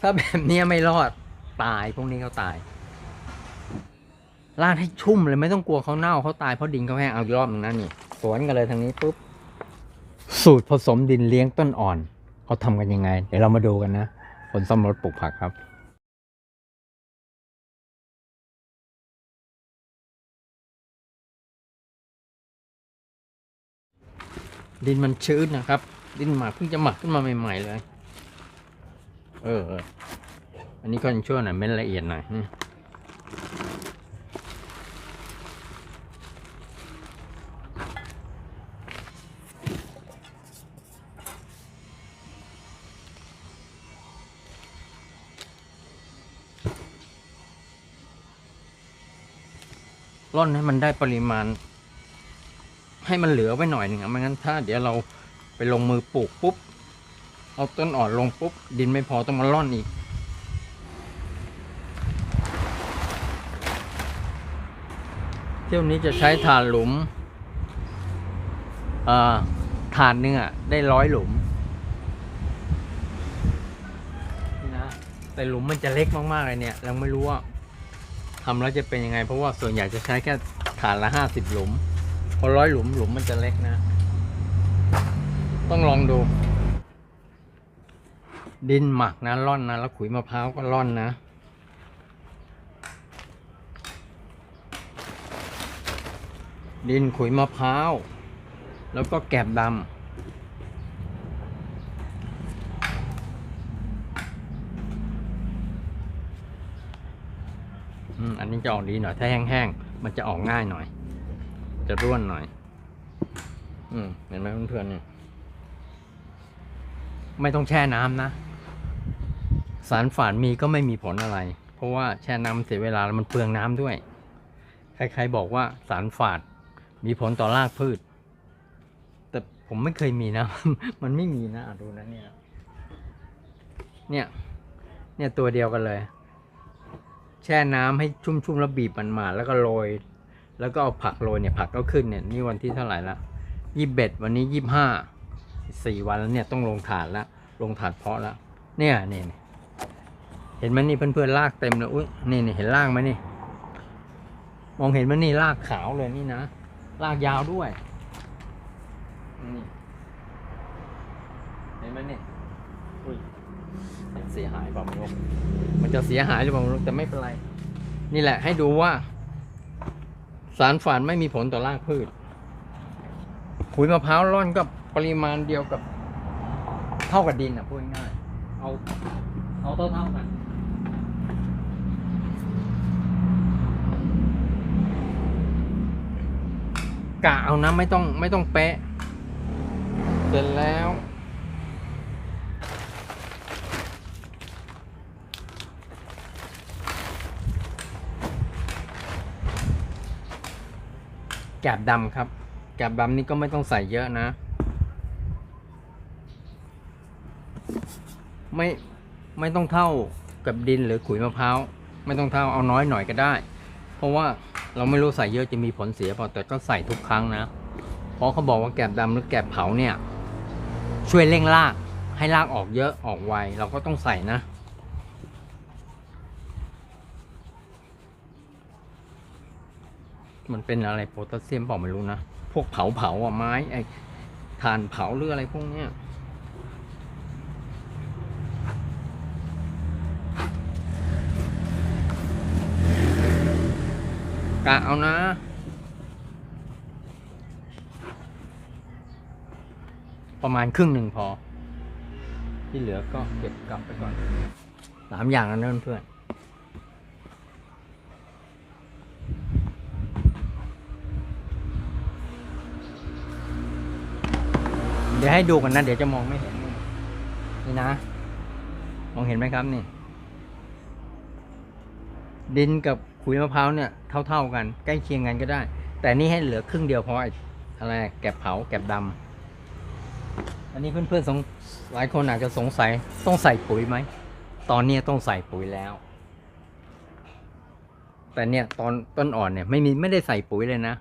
ถ้าแบบนี้ไม่รอดตายพวกนี้เขาตายราดให้ชุ่มเลยไม่ต้องกลัวเขาเน่าเขาตายเพราะดินเขาแห้งเอาอีกรอบหนึงนะนี่สวนกันเลยทางนี้ปุ๊บสูตรผสมดินเลี้ยงต้นอ่อนเขาทำกันยังไง เดี๋ยวเรามาดูกันนะคนซ่อมรถปลูกผักครับดินมันชื้นนะครับ ดินหมักเพิ่งจะหมักขึ้นมาใหม่ ๆ เลย เออเอออันนี้ก็ยังชั่วหน่อยเม็ดละเอียดหน่อยร่อนให้มันได้ปริมาณ ให้มันเหลือไว้หน่อยหนึ่งไม่งั้นถ้าเดี๋ยวเราไปลงมือปลูกปุ๊บ เอาต้นอ่อนลงปุ๊บ ดินไม่พอต้องมาร่อนอีก เที่ยวนี้จะใช้ฐานหลุมอ่าฐานหนึ่งอะได้ร้อยหลุมนี่นะแต่หลุมมันจะเล็กมากๆเลยเนี่ย เราไม่รู้ว่าทำแล้วจะเป็นยังไง เพราะว่าส่วนใหญ่จะใช้แค่ฐานละห้าสิบหลุม พอร้อยหลุมหลุมมันจะเล็กนะ ต้องลองดู ดินหมักนะร่อนนะ แล้วขุยมะพร้าวก็ร่อนนะ ดินขุยมะพร้าว แล้วก็แกบดำอันนี้จะออกดีหน่อย ถ้าแห้งๆ มันจะออกง่ายหน่อย จะร่วนหน่อย อืม เห็นไหมเพื่อนๆเนี่ย ไม่ต้องแช่น้ำนะ สารฝาดมีก็ไม่มีผลอะไร เพราะว่าแช่น้ำเสียเวลาแล้วมันเปลืองน้ำด้วย ใครๆบอกว่าสารฝาดมีผลต่อรากพืช แต่ผมไม่เคยมีนะ มันไม่มีนะดูนะเนี่ย เนี่ย เนี่ยตัวเดียวกันเลย แช่น้ำให้ชุ่มๆแล้วบีบมันมาแล้วก็โรย แล้วก็เอาผักโรยเนี่ยผักก็ขึ้นเนี่ยนี่วันที่เท่าไหร่ละยี่สิบเอ็ดวันนี้ยี่สิบห้าสี่วันแล้วเนี่ยต้องลงถาดแล้วลงถาดเพาะแล้วเนี่ยเนี่นี่ เห็นไหมนี่เพื่อนๆลากเต็มเลยอุ้ยนี่นี่เห็นลากไหมนี่ มองเห็นไหมนี่ลากขาวเลยนี่นะลากยาวด้วยนี่เห็นไหมนี่อุ้ยเสียหายเปล่าม่รู้มันจะเสียหายหรือเปล่าม่รู้แต่ไม่เป็นไร นี่แหละให้ดูว่า สารฝานไม่มีผลต่อรากพืชขุยมะพร้าวร่อนก็ปริมาณเดียวกับ เท่ากับดินอะพูดง่ายเอาเอาเท่าเท่ากัน กะเอานะไม่ต้องไม่ต้องเป๊ะเสร็จแล้ว แกบดำครับ แกบดำนี่ก็ไม่ต้องใส่เยอะนะ ไม่ไม่ต้องเท่ากับดินหรือขุยมะพร้าวไม่ต้องเท่าเอาน้อยหน่อยก็ได้ เพราะว่า เราไม่รู้ใส่เยอะจะมีผลเสียเปล่าแต่ก็ใส่ทุกครั้งนะ เพราะเขาบอกว่าแกบดำหรือแกบเผาเนี่ย ช่วยเร่งราก ให้รากออกเยอะออกไวเราก็ต้องใส่นะ มันเป็นอะไรโพแทสเซียมเปล่าไม่รู้นะ พวกเผาเผาอะไม้ไอ้ถ่านเผาหรืออะไรพวกเนี้ยะเอานะ ประมาณครึ่งหนึ่งพอ ที่เหลือก็เก็บกลับไปก่อนสามอย่างนั้นเพื่อนเดี๋ยวให้ดูกันนะ เดี๋ยวจะมองไม่เห็น นี่นะ มองเห็นไหมครับนี่ ดินกับ ขุยมะพร้าวเนี่ยเท่าๆกัน ใกล้เคียงกันก็ได้ แต่นี่ให้เหลือครึ่งเดียวเพราะไอ้อะไรแกบเผาแกบดำอันนี้เพื่อนๆสงหลายคนอาจจะสงสัยต้องใส่ปุ๋ยไหมตอนเนี้ต้องใส่ปุ๋ยแล้ว แต่เนี่ยตอนต้นอ่อนเนี่ยไม่มีไม่ได้ใส่ปุ๋ยเลยนะ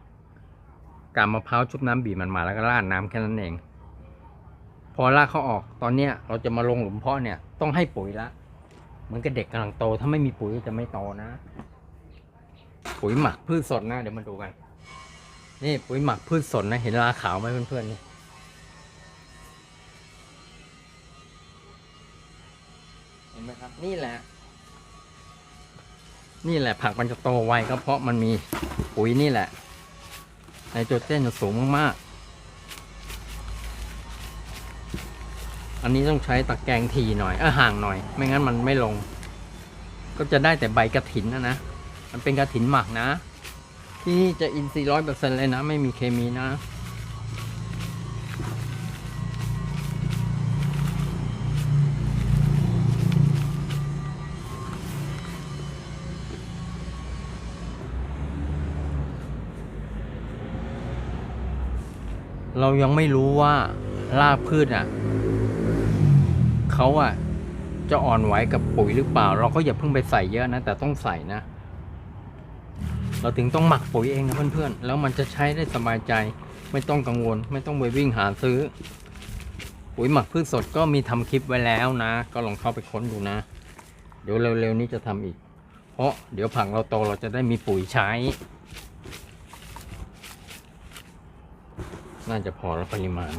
กาบมะพร้าวชุบน้ำบีบมันมาแล้วก็ราดน้ำแค่นั้นเอง พอรากเขาออกตอนเนี้ยเราจะมาลงหลุมเพาะเนี่ยต้องให้ปุ๋ยละเหมือนกับเด็กกำลังโตถ้าไม่มีปุ๋ยจะไม่โตนะ ปุ๋ยหมักพืชสดนะ เดี๋ยวมาดูกัน นี่ปุ๋ยหมักพืชสดนะ เห็นราขาวไหมเพื่อนๆนี่เห็นไหมครับ นี่แหละ นี่แหละผักมันจะโตไวก็เพราะมันมีปุ๋ยนี่แหละไนโตรเจนจะสูงมากๆ อันนี้ต้องใช้ตะแกรงทีหน่อยเออห่างหน่อย ไม่งั้นมันไม่ลง ก็จะได้แต่ใบกระถินนะนะ มันเป็นกระถินหมักนะ ที่นี่จะอินทรีย์ร้อยเปอร์เซ็นเลยนะ ไม่มีเคมีนะ เรายังไม่รู้ว่ารากพืชอะเขาอะจะอ่อนไหวกับปุ๋ยหรือเปล่า เราก็อย่าเพิ่งไปใส่เยอะนะ แต่ต้องใส่นะ เราถึงต้องหมักปุ๋ยเองนะเพื่อนๆ แล้วมันจะใช้ได้สบายใจ ไม่ต้องกังวล ไม่ต้องไปวิ่งหาซื้อ ปุ๋ยหมักพืชสดก็มีทำคลิปไว้แล้วนะ ก็ลองเข้าไปค้นดูนะ เดี๋ยวเร็วๆนี้จะทำอีก เพราะเดี๋ยวผักเราโตเราจะได้มีปุ๋ยใช้ น่าจะพอแล้วปริมาณ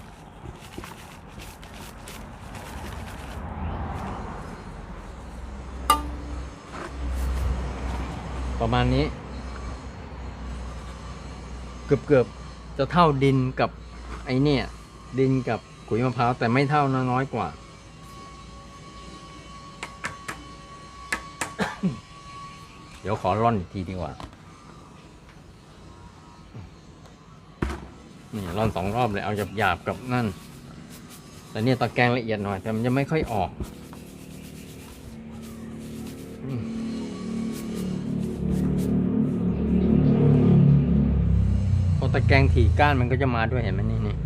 ประมาณนี้ กือบเกือบๆจะเท่าดินกับไอเนี่ย ดินกับขุยมะพร้าวแต่ไม่เท่านะน้อยกว่า เดี๋ยวขอร่อนอีกทีดีกว่า นี่ร่อนสองรอบเลยเอาหยาบๆกับนั่น แต่เนี่ยตะแกรงละเอียดหน่อย แต่มันจะไม่ค่อยออก แกงถี่ก้านมันก็จะมาด้วยเห็นไหมนี่นี่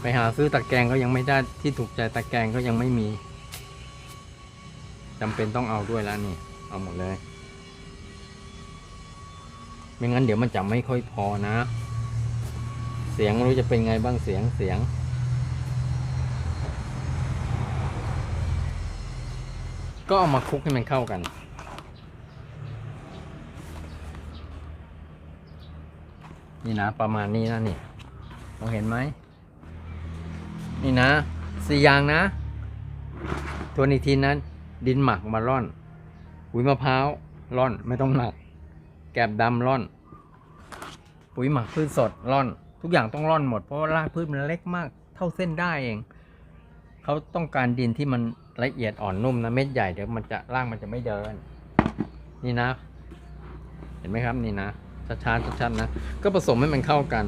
ไปหาซื้อตะแกรงก็ยังไม่ได้ที่ถูกใจตะแกรงก็ยังไม่มีจำเป็นต้องเอาด้วยแล้วนี่ เอาหมดเลย ไม่งั้นเดี๋ยวมันจะไม่ค่อยพอนะ เสียงไม่รู้จะเป็นไงบ้างเสียงเสียง ก็เอามาคลุกให้มันเข้ากัน นี่นะประมาณนี้นะนี่มองเห็นไหม นี่นะสี่อย่างนะทวนอีกทีนะดินหมักมาร่อนปุ๋ยมะพร้าวร่อนไม่ต้องหนัก แกบดำร่อน ปุ๋ยหมักพืชสดร่อน ทุกอย่างต้องร่อนหมดเพราะว่ารากพืชมันเล็กมาก เท่าเส้นได้เอง เขาต้องการดินที่มัน ละเอียดอ่อนนุ่มนะเม็ดใหญ่เดี๋ยวมันจะร่างมันจะไม่เดิน นี่นะ เห็นไหมครับนี่นะชัดๆชัดๆนะก็ผสมให้มันเข้ากัน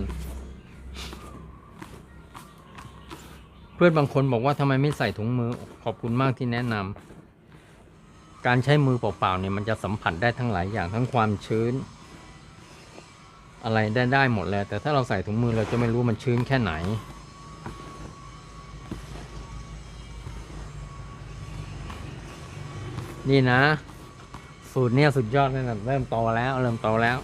เพื่อนบางคนบอกว่าทำไมไม่ใส่ถุงมือขอบคุณมากที่แนะนำการใช้มือเปล่าๆเนี่ยมันจะสัมผัสได้ทั้งหลายอย่างทั้งความชื้น อะไรได้ได้หมดเลยแต่ถ้าเราใส่ถุงมือเราจะไม่รู้มันชื้นแค่ไหน นี่นะ สูตรเนี่ยสุดยอดเลยนะเริ่มโตแล้ว เริ่มโตแล้ว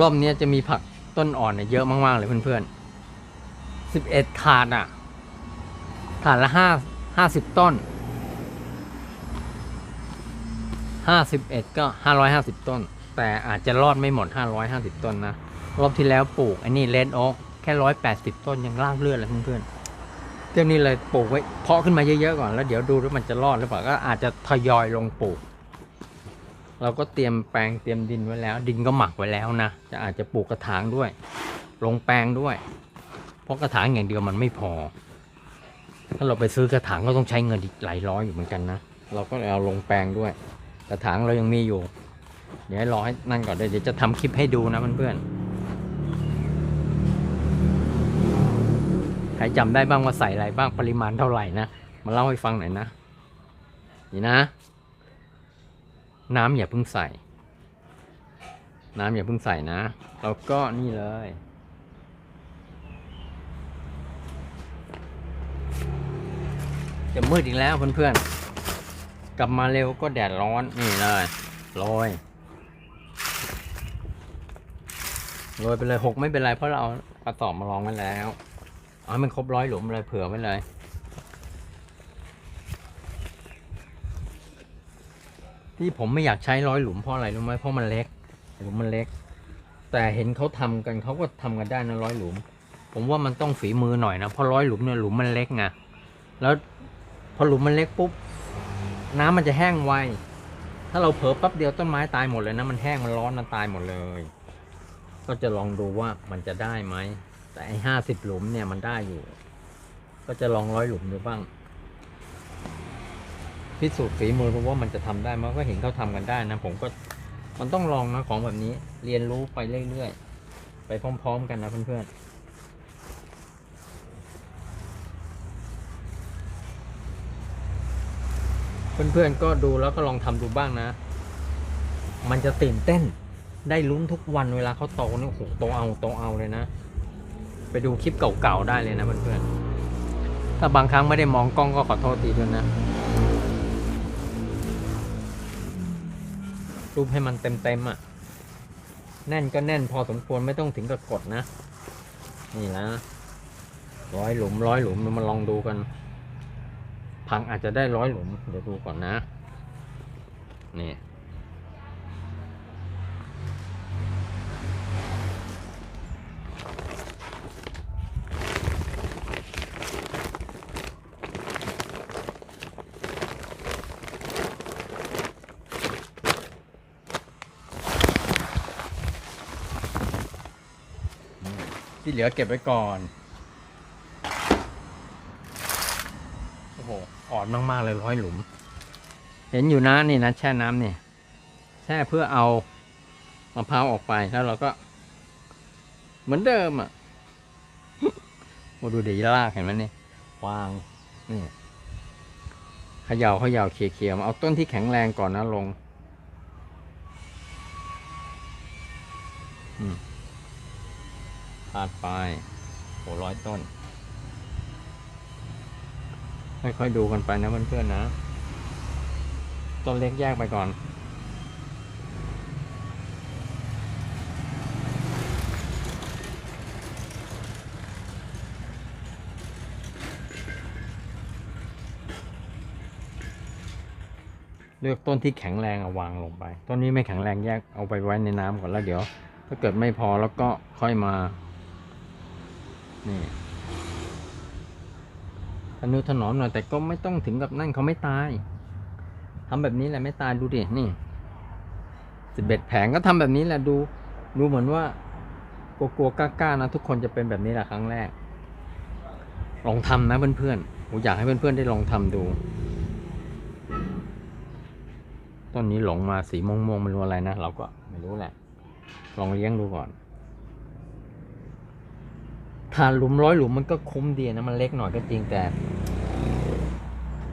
รอบนี้จะมีผักต้นอ่อนเนี่ยเยอะมาก ๆ เลยเพื่อนๆสิบเอ็ดถาดอะถาดละห้าห้าสิบต้น ห้าสิบเอ็ดก็ห้าร้อยห้าสิบต้น แต่อาจจะรอดไม่หมดห้าร้อยห้าสิบต้นนะ รอบที่แล้วปลูกไอ้นี่เลนโอ๊กแค่ร้อยแปดสิบต้นยังลากเลือดเลยเพื่อนๆเที่ยวนี้เลยปลูกไว้เพาะขึ้นมาเยอะๆก่อนแล้วเดี๋ยวดูว่ามันจะรอดหรือเปล่าก็อาจจะทยอยลงปลูก เราก็เตรียมแปลงเตรียมดินไว้แล้ว ดินก็หมักไว้แล้วนะจะอาจจะปลูกกระถางด้วย ลงแปลงด้วย เพราะกระถางอย่างเดียวมันไม่พอ ถ้าเราไปซื้อกระถางก็ต้องใช้เงินอีกหลายร้อยอยู่เหมือนกันนะเราก็เลยเอาลงแปลงด้วย กระถางเรายังมีอยู่ เดี๋ยวให้รอให้นั่นก่อนเดี๋ยวจะทำคลิปให้ดูนะเพื่อนๆใครจำได้บ้างว่าใส่อะไรบ้างปริมาณเท่าไหร่นะ มาเล่าให้ฟังหน่อยนะ นี่นะ น้ำอย่าเพิ่งใส่ น้ำอย่าเพิ่งใส่นะ แล้วก็นี่เลยจะมืดอีกแล้วเพื่อนๆ กลับมาเร็วก็แดดร้อน นี่เลยโรยโรยไปเลยหกไม่เป็นไรเพราะเราเอากระสอบมาลองไว้แล้ว เอาให้มันครบร้อยหลุมเลยเผื่อไว้เลยที่ผมไม่อยากใช้ร้อยหลุมเพราะอะไรรู้ไหมเพราะมันเล็ก หลุมมันเล็ก แต่เห็นเขาทำกันเขาก็ทำกันได้นะร้อยหลุม ผมว่ามันต้องฝีมือหน่อยนะเพราะร้อยหลุมเนี่ยหลุมมันเล็กไงแล้วพอหลุมมันเล็กปุ๊บ น้ำมันจะแห้งไว ถ้าเราเผลอแป๊บเดียวต้นไม้ตายหมดเลยนะ มันแห้งมันร้อนมันตายหมดเลย ก็จะลองดูว่ามันจะได้ไหม แต่ไอ้ห้าสิบหลุมเนี่ยมันได้อยู่ ก็จะลองร้อยหลุมดูบ้าง พิสูจน์ฝีมือดูว่ามันจะทำได้ไหมก็เห็นเขาทำกันได้นะ ผมก็มันต้องลองนะของแบบนี้ เรียนรู้ไปเรื่อยๆ ไปพร้อม ๆ กันนะเพื่อนๆ เพื่อนๆก็ดูแล้วก็ลองทำดูบ้างนะ มันจะตื่นเต้น ได้ลุ้นทุกวันเวลาเขาโตนี่โอ้โหโตเอาโตเอาเลยนะ ไปดูคลิปเก่าๆได้เลยนะเพื่อนๆถ้าบางครั้งไม่ได้มองกล้องก็ขอโทษทีด้วยนะรูปให้มันเต็มๆอะ แน่นก็แน่นพอสมควรไม่ต้องถึงกับกดนะ นี่นะร้อยหลุมร้อยหลุมเรามาลองดูกัน พังอาจจะได้ร้อยหลุม เดี๋ยวดูก่อนนะ นี่ที่เหลือเก็บไว้ก่อน โอ้อนมากๆเลยร้อยหลุม เห็นอยู่นะนี่นะแช่น้ำเนี่ย แช่เพื่อเอามะพร้าวออกไปแล้วเราก็ เหมือนเดิมอะมาดูเดีลากเห็นไหมเนี่ยวางนี่เขย่าเขย่าเคลียร์ๆมาเอาต้นที่แข็งแรงก่อนนะลงพาดไปโหร้อยต้น ค่อยๆดูกันไปนะเพื่อนๆนะ ต้นเล็กแยกไปก่อน เลือกต้นที่แข็งแรงเอาวางลงไป ต้นนี้ไม่แข็งแรงแยกเอาไปไว้ในน้ำก่อนแล้วเดี๋ยว ถ้าเกิดไม่พอแล้วก็ค่อยมา นี่ ทนุถนอมหน่อยแต่ก็ไม่ต้องถึงกับนั่นเขาไม่ตายทำแบบนี้แหละไม่ตายดูดินี่สิบเอ็ดแผงก็ทำแบบนี้แหละดู ดูเหมือนว่ากลัวๆกล้าๆนะทุกคนจะเป็นแบบนี้แหละครั้งแรก ลองทำนะเพื่อนๆผมอยากให้เพื่อนๆได้ลองทำดูต้นนี้หลงมาสีม่วงๆไม่รู้อะไรนะเราก็ไม่รู้แหละ ลองเลี้ยงดูก่อน ทานหลุมร้อยหลุมมันก็คุ้มดีนะมันเล็กหน่อยก็จริงแต่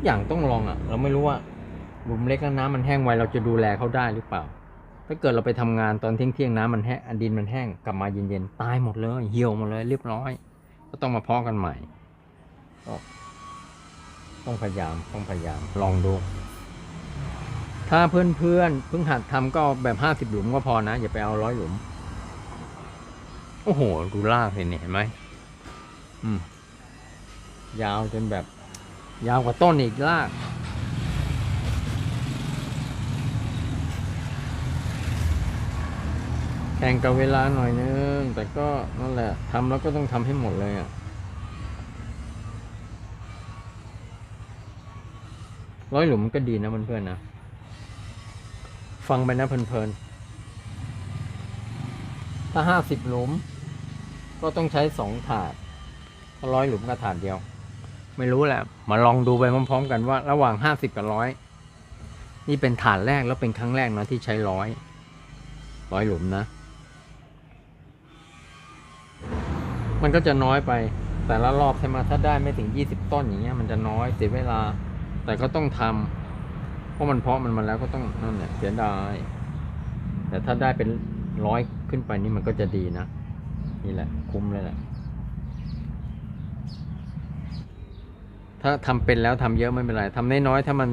อย่างต้องลองอะ เราไม่รู้ว่า หลุมเล็กแล้วน้ำมันแห้งไวเราจะดูแลเขาได้หรือเปล่า ถ้าเกิดเราไปทำงานตอนเที่ยงเที่ยงน้ำมันแห้งอันดินมันแห้งกลับมาเย็นๆตายหมดเลยเหี่ยวหมดเลยเรียบร้อย ก็ต้องมาเพาะกันใหม่ก็ต้องพยายามต้องพยายามลองดู ถ้าเพื่อนๆเพิ่งหัดทำก็แบบห้าสิบหลุมก็พอนะ อย่าไปเอาร้อยหลุม โอ้โห ดูลากเลยเนี่ยเห็นไหม ยาวจนแบบ ยาวกว่าต้นอีกลาก แข่งกับเวลาหน่อยนึง แต่ก็นั่นแหละทำแล้วก็ต้องทำให้หมดเลยอะ ร้อยหลุมก็ดีนะเพื่อนๆนะ ฟังไปนะเพลินๆ ถ้าห้าสิบหลุมก็ต้องใช้สองถาด ร้อยหลุมก็ถาดเดียว ไม่รู้แหละ มาลองดูไปพร้อม ๆ กันว่าระหว่างห้าสิบกับร้อยนี่เป็นถาดแรกแล้วเป็นครั้งแรกนะที่ใช้ร้อยร้อยหลุมนะ มันก็จะน้อยไป แต่ละรอบใช่ไหมถ้าได้ไม่ถึงยี่สิบต้นอย่างเงี้ยมันจะน้อยเสียเวลา แต่ก็ต้องทำเพราะมันเพาะมันมาแล้วก็ต้องนั่นแหละเสียดายแต่ถ้าได้เป็นร้อยขึ้นไปนี่มันก็จะดีนะ นี่แหละคุ้มเลยแหละ ถ้าถ้าทำเป็นแล้วทำเยอะไม่เป็นไรทำน้อยๆถ้ามัน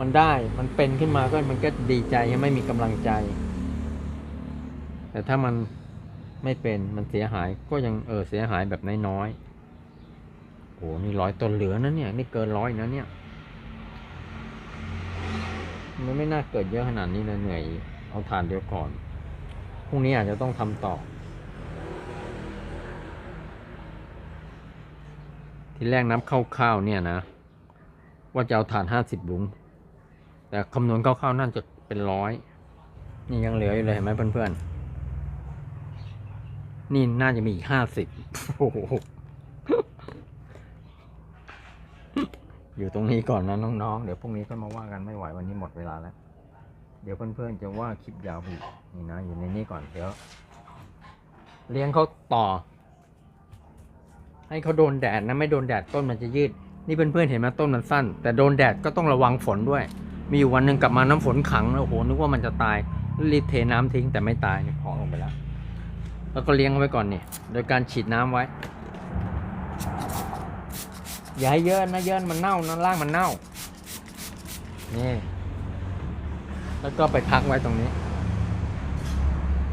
มันได้มันเป็นขึ้นมาก็มันก็ดีใจยังไม่มีกำลังใจ แต่ถ้ามันไม่เป็นมันเสียหายก็ยังเออเสียหายแบบน้อยๆโอ้นี่ร้อยต้นเหลือนะเนี่ยนี่เกินร้อยนะเนี่ยมันไม่น่าเกิดเยอะขนาดนี้เลยเหนื่อยเอาฐานเดียวก่อนพรุ่งนี้อาจจะต้องทำต่อ ที่แรกนับคร่าวๆเนี่ยนะ ว่าจะเอาฐานห้าสิบหลุม แต่คำนวณคร่าวๆน่าจะเป็นร้อยนี่ยังเหลืออยู่เลยเห็นไหมเพื่อนๆ นี่น่าจะมีอีกห้าสิบโอ้โหอยู่ตรงนี้ก่อนนะน้องๆ เดี๋ยวพรุ่งนี้ก็มาว่ากันไม่ไหววันนี้หมดเวลาแล้ว เดี๋ยวเพื่อนๆจะว่าคลิปยาวอีกนี่นะอยู่ในนี้ก่อนเดี๋ยวเลี้ยงเขาต่อ ให้เขาโดนแดดนะไม่โดนแดดต้นมันจะยืด นี่เพื่อนๆเห็นไหมต้นมันสั้น แต่โดนแดดก็ต้องระวังฝนด้วย มีอยู่วันหนึ่งกลับมาน้ำฝนขังแล้วโอ้โหนึกว่ามันจะตายรีบเทน้ำทิ้งแต่ไม่ตายเพาะลงไปแล้ว แล้วก็เลี้ยงไว้ก่อนนี่โดยการฉีดน้ำไว้ อย่าให้เยอะนะเยอะมันเน่านะล่างมันเน่านี่แล้วก็ไปพักไว้ตรงนี้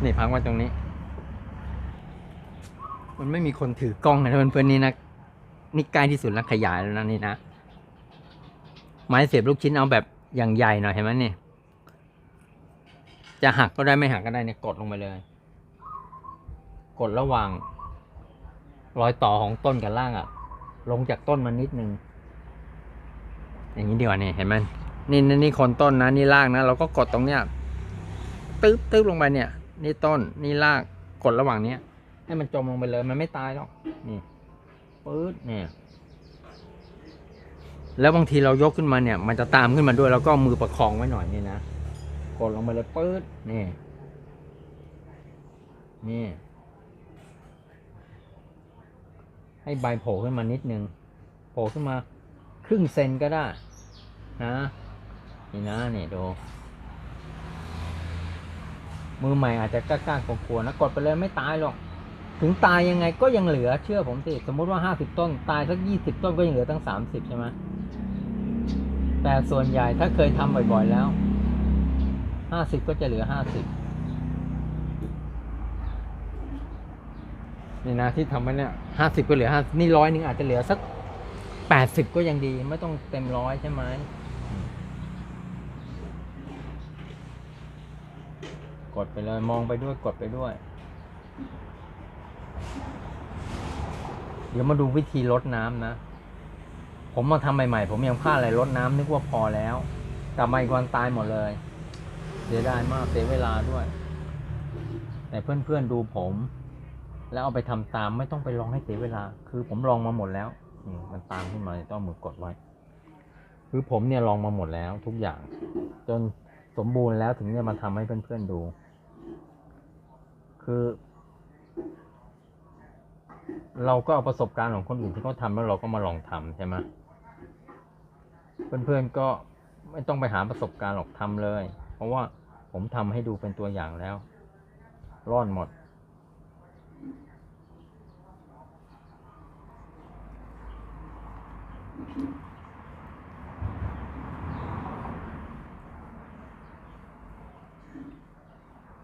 นี่พักไว้ตรงนี้ มันไม่มีคนถือกล้องนะเพื่อนๆนี่นะนี่ใกล้ที่สุดแล้วขยายแล้วนะนี่นะไม้เสียบลูกชิ้นเอาแบบอย่างใหญ่หน่อยเห็นไหมนี่จะหักก็ได้ไม่หักก็ได้เนี่ยกดลงไปเลย กดระหว่างรอยต่อของต้นกับล่างอะ่ะ ลงจากต้นมานิดนึงอย่างนี้ดีกว่านี่เห็นไหมนี่นี่นี่คนต้นนะนี่รากนะเราก็กดตรงเนี้ยตึ๊บตึ๊บลงไปเนี่ย นี่ต้นนี่รากกดระหว่างเนี้ย ให้มันจมลงไปเลยมันไม่ตายหรอกนี่ปื๊ดเนี่ย แล้วบางทีเรายกขึ้นมาเนี่ย มันจะตามขึ้นมาด้วยแล้วก็เอามือประคองไว้หน่อยนี่นะกดลงไปเลยปื๊ดนี่นี่ ให้ใบโผล่ขึ้นมานิดนึงโผล่ขึ้นมาครึ่งเซนก็ได้ นะนี่นะนี่ดูมือใหม่อาจจะกล้าๆกลัวๆนะกดไปเลยไม่ตายหรอก ถึงตายยังไงก็ยังเหลือเชื่อผมสิสมมติว่าห้าสิบต้น ตายสักยี่สิบต้นก็ยังเหลือตั้งสามสิบใช่ไหมแต่ส่วนใหญ่ถ้าเคยทำบ่อยๆแล้วห้าสิบก็จะเหลือห้าสิบนี่นะที่ทำไว้เนี่ยห้าสิบก็เหลือห้านี่ร้อยหนึ่งอาจจะเหลือสักแปดสิบก็ยังดี ไม่ต้องเต็มร้อยใช่ไหมกดไปเลย มองไปด้วยกดไปด้วย ดี๋ยวมาดูวิธีลดน้ำนะ ผมมาทำใหม่ๆ ผมยังพลาดอะไรลดน้ำนึกว่าพอแล้วกลับมาอีกวันตายหมดเลยเสียดายมากเสียเวลาด้วย แต่เพื่อนๆดูผม แล้วเอาไปทำตามไม่ต้องไปลองให้เสียเวลา คือผมลองมาหมดแล้วมันตามขึ้นมาต้องมือกดไว้ คือผมเนี่ยลองมาหมดแล้วทุกอย่าง จนสมบูรณ์แล้วถึงจะมาทำให้เพื่อนๆดู คือ เราก็เอาประสบการณ์ของคนอื่นที่เขาทำแล้วเราก็มาลองทำใช่ไหมเพื่อนๆก็ไม่ต้องไปหาประสบการณ์หรอกทำเลย เพราะว่าผมทำให้ดูเป็นตัวอย่างแล้วรอดหมด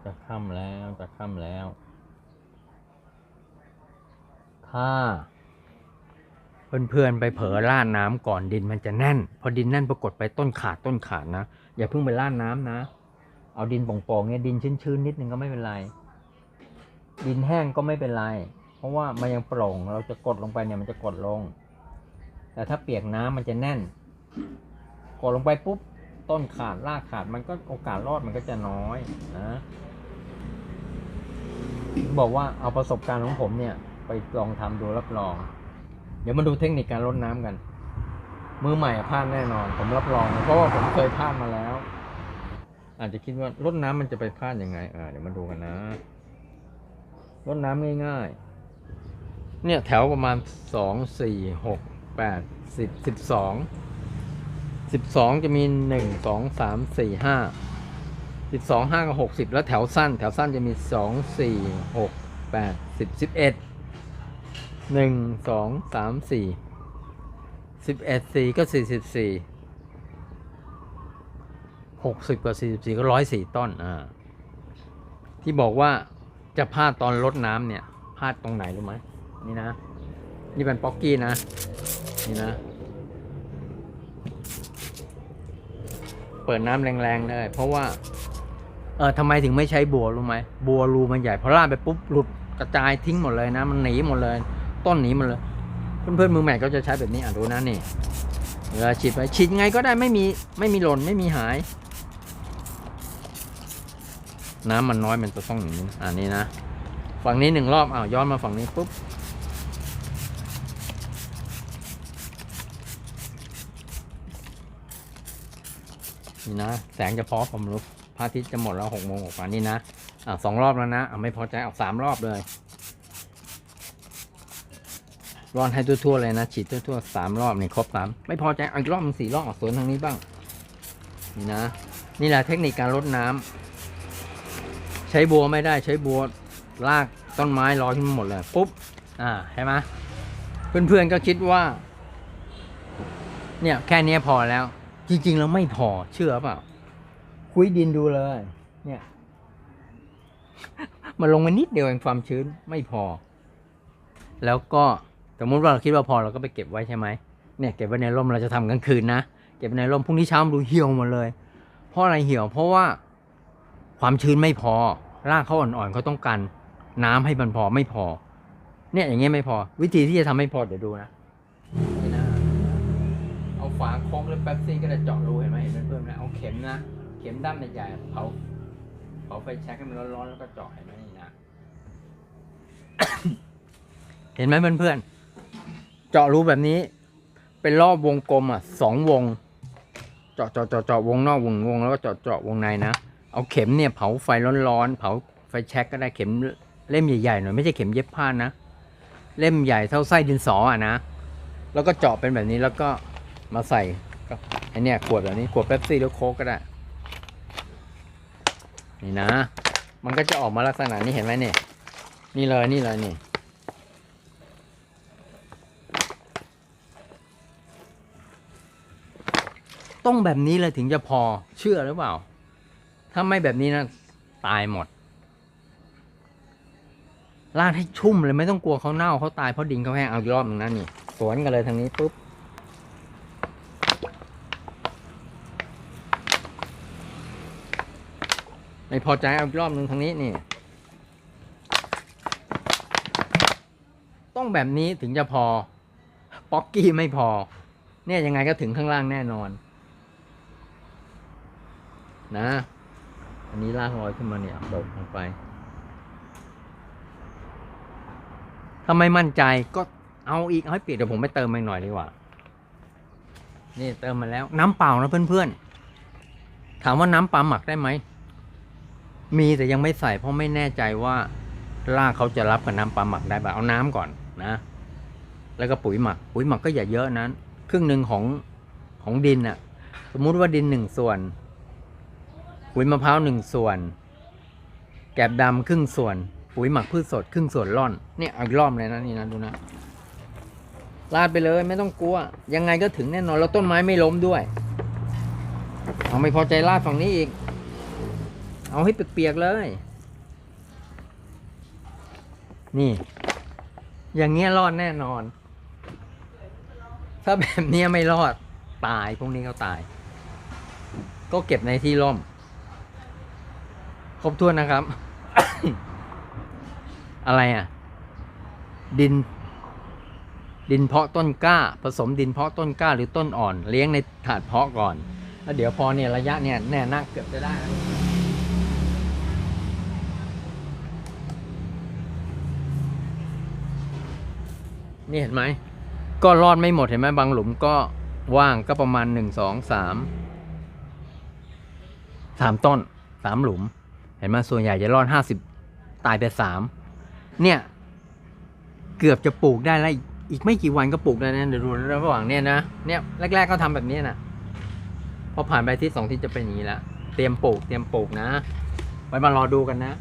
จะค่ำแล้วจะค่ำแล้ว ถ้า เพื่อนๆไปเผลอราดน้ำก่อนดินมันจะแน่น พอดินแน่นปรากฏไปต้นขาดต้นขาดนะ อย่าเพิ่งไปราดน้ำนะ เอาดินป่องๆเนี่ยดินชื้นๆนิดนึงก็ไม่เป็นไร ดินแห้งก็ไม่เป็นไร เพราะว่ามันยังโปร่งเราจะกดลงไปเนี่ยมันจะกดลง แต่ถ้าเปียกน้ำมันจะแน่น กดลงไปปุ๊บต้นขาดรากขาดมันก็โอกาสรอดมันก็จะน้อยนะบอกว่าเอาประสบการณ์ของผมเนี่ย ไปลองทำดูรับรอง เดี๋ยวมาดูเทคนิคการรดน้ำกัน มือใหม่พลาดแน่นอน ผมรับรอง เพราะว่าผมเคยพลาดมาแล้ว อาจจะคิดว่ารดน้ำมันจะไปพลาดยังไงอ่าเดี๋ยวมาดูกันนะรดน้ำง่ายๆ เนี่ยแถวประมาณสองสี่หกแปดสิบสิบสองสิบสองจะมีหนึ่งสองสามสี่ห้าสิบสองห้ากับหกสิบแล้วแถวสั้น แถวสั้นจะมีสองสี่หกแปดสิบสิบเอ็ด หนึ่งสองสามสี่สิบเอ็ดสี่ก็สี่สิบสี่หกสิบกับสี่สิบสี่ก็ร้อยสี่ต้นอ่าที่บอกว่าจะพลาดตอนลดน้ำเนี่ยพลาดตรงไหนรู้ไหมนี่นะ นี่เป็นป๊อกกี้นะ นี่นะ เปิดน้ำแรงๆเลยเพราะว่าเออทำไมถึงไม่ใช้บัวรู้ไหมบัวรูมันใหญ่พอลาดไปปุ๊บหลุดกระจายทิ้งหมดเลยนะ มันหนีหมดเลย ต้นนีหมดเลย เพื่อนๆมือใหม่ก็จะใช้แบบนี้อะดูนะนี่เวลาฉีดไปฉีดไงก็ได้ไม่มีไม่มีหล่นไม่มีหาย น้ำมันน้อยมันจะต้องอย่างนี้อ่านี่นะฝั่งนี้หนึ่งรอบอ้าวย้อนมาฝั่งนี้ปุ๊บนี่นะ แสงจะพอผมรู้พระอาทิตย์จะหมดแล้วหกโมงกว่านี่นะอ่าสองรอบแล้วนะอ่าไม่พอใจเอาสามรอบเลย ร้อนให้ทั่วๆเลยนะฉีดทั่วๆสามรอบนี่ครบสามไม่พอใจอีกรอบหนึ่งสี่รอบออกสวนทางนี้บ้าง นี่นะ นี่แหละเทคนิคการรดน้ำใช้บัวไม่ได้ใช้บัวลากต้นไม้ลอยขึ้นมาหมดเลยปุ๊บอ่าใช่ไหมเพื่อนๆก็คิดว่า เนี่ยแค่นี้พอแล้ว จริง ๆ แล้วไม่พอเชื่อเปล่าคุยดินดูเลย เนี่ยมันลงมานิดเดียวเองความชื้นไม่พอ แล้วก็ สมมติว่าเราคิดว่าพอเราก็ไปเก็บไว้ใช่ไหมเนี่ยเก็บไว้ในร่มเราจะทำกลางคืนนะเก็บไว้ในร่มพรุ่งนี้เช้ามาดูเหี่ยวหมดเลย เพราะอะไรเหี่ยว เพราะว่าความชื้นไม่พอรากเขาอ่อนๆเขาต้องการน้ำให้มันพอไม่พอ เนี่ยอย่างเงี้ยไม่พอ วิธีที่จะทำให้พอเดี๋ยวดูนะนี่นะเอาฝาโค้งหรือแป๊บซี่ก็จะเจาะรูเห็นไหมเห็นเพื่อนๆนะเอาเข็มนะเข็มด้ามใหญ่ๆเผาเผาไฟแช็กให้มันร้อนๆแล้วก็เจาะเห็นไหมนี่นะเห็นไหมเพื่อนๆ เจาะรูแบบนี้ เป็นรอบวงกลมอะสองวง เจาะเจาะเจาะเจาะวงนอกวงวงแล้วก็เจาะเจาะวงในนะ เอาเข็มเนี่ยเผาไฟร้อนๆเผาไฟแช็กก็ได้เข็มเล่มใหญ่ๆหน่อยไม่ใช่เข็มเย็บผ้านะ เล่มใหญ่เท่าไส้ดินสออะนะ แล้วก็เจาะเป็นแบบนี้แล้วก็มาใส่ก็ไอเนี่ยขวดแบบนี้ขวดเป๊ปซี่หรือโค้กก็ได้ นี่นะ มันก็จะออกมาลักษณะนี้เห็นไหมเนี่ย นี่เลยนี่เลยนี่ ต้องแบบนี้เลยถึงจะพอเชื่อหรือเปล่า ถ้าไม่แบบนี้นะตายหมดราดให้ชุ่มเลยไม่ต้องกลัวเขาเน่าเขาตายเพราะดินเขาแห้งเอารอบหนึงนะนี่ สวนกันเลยทางนี้ปุ๊บไม่พอใจเอารอบหนึ่งทางนี้นี่ ต้องแบบนี้ถึงจะพอ ป๊อกกี้ไม่พอ เนี่ยยังไงก็ถึงข้างล่างแน่นอน นะ อันนี้ลากลอยขึ้นมาเนี่ยตกลงไป ถ้าไม่มั่นใจก็เอาอีกให้เปียกเดี๋ยวผมไปเติมมาหน่อยดีกว่า นี่เติมมาแล้ว น้ำเปล่านะเพื่อนๆ ถามว่าน้ำปลาหมักได้ไหม มีแต่ยังไม่ใส่เพราะไม่แน่ใจว่ารากเขาจะรับกับน้ำปลาหมักได้แบบเอาน้ำก่อนนะ แล้วก็ปุ๋ยหมัก ปุ๋ยหมักก็อย่าเยอะนั้น ครึ่งหนึ่งของของดินน่ะสมมุติว่าดินหนึ่งส่วน ปุ๋ยมะพร้าวหนึ่งส่วน แกบดำครึ่งส่วน ปุ๋ยหมักพืชสดครึ่งส่วนร่อนเนี่ยเอาอีกรอบเลยนะนี่นะดูนะลาดไปเลยไม่ต้องกลัว ยังไงก็ถึงแน่นอนแล้วต้นไม้ไม่ล้มด้วย เอาไม่พอใจลาดฝั่งนี้อีก เอาให้เปียกๆเลย นี่ อย่างเงี้ยรอดแน่นอน ถ้าแบบเนี้ยไม่รอดตายพวกนี้ก็ตาย ก็เก็บในที่ร่ม ครบถ้วนนะครับ อะไรอะ ดิน ดินเพาะต้นกล้า ผสมดินเพาะต้นกล้าหรือต้นอ่อน เลี้ยงในถาดเพาะก่อนแล้วเดี๋ยวพอเนี่ยระยะเนี่ยแน่นักเกือบจะได้นี่เห็นไหม ก็รอดไม่หมดเห็นไหมบางหลุมก็ว่างก็ประมาณหนึ่งสองสามสามต้นสามหลุม ห็นไหมส่วนใหญ่จะรอดห้าสิบตายไปสามเนี่ย เกือบจะปลูกได้แล้วอีกไม่กี่วันก็ปลูกได้นะเดี๋ยวดูระหว่างเนี่ยนะเนี่ยแรก ๆก็ทำแบบนี้นะพอผ่านไปที่สองที่จะเป็นอย่างนี้แล้วเตรียมปลูกเตรียมปลูกนะ ไว้มารอดูกันนะ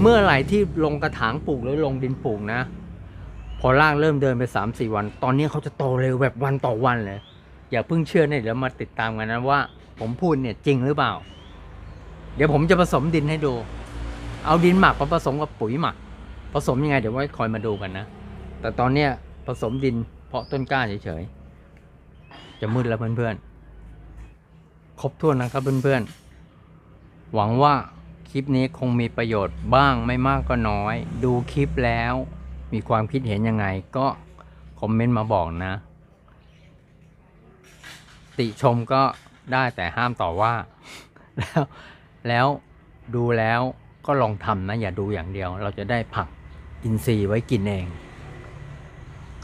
เมื่อไหร่ที่ลงกระถางปลูกหรือลงดินปลูกนะ พอร่ากเริ่มเดินไปสามสี่วัน ตอนนี้เขาจะโตเร็วแบบวันต่อวันเลย อย่าเพิ่งเชื่อเนี่ยเดี๋ยวมาติดตามกันนะว่า ผมพูดเนี่ยจริงหรือเปล่า เดี๋ยวผมจะผสมดินให้ดู เอาดินหมักมาผสมกับปุ๋ยหมัก ผสมยังไงเดี๋ยวไว้คอยมาดูกันนะ แต่ตอนเนี้ยผสมดินเพาะต้นกล้าเฉยๆ จะมืดแล้วเพื่อนๆ ครบถ้วนนะครับเพื่อนๆ หวังว่าคลิปนี้คงมีประโยชน์บ้างไม่มากก็น้อย ดูคลิปแล้ว มีความคิดเห็นยังไงก็คอมเมนต์มาบอกนะ ติชมก็ได้แต่ห้ามต่อว่า แล้วแล้วดูแล้วก็ลองทำนะ อย่าดูอย่างเดียว เราจะได้ผักอินทรีย์ไว้กินเอง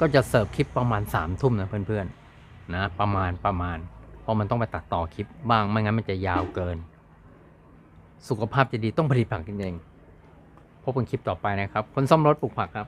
ก็จะเสิร์ฟคลิปประมาณสามทุ่มนะเพื่อนๆนะ ประมาณประมาณ เพราะมันต้องไปตัดต่อคลิปบ้างไม่งั้นมันจะยาวเกิน สุขภาพจะดีต้องผลิตผักกินเองพบกันคลิปต่อไปนะครับ คนซ่อมรถปลูกผักครับ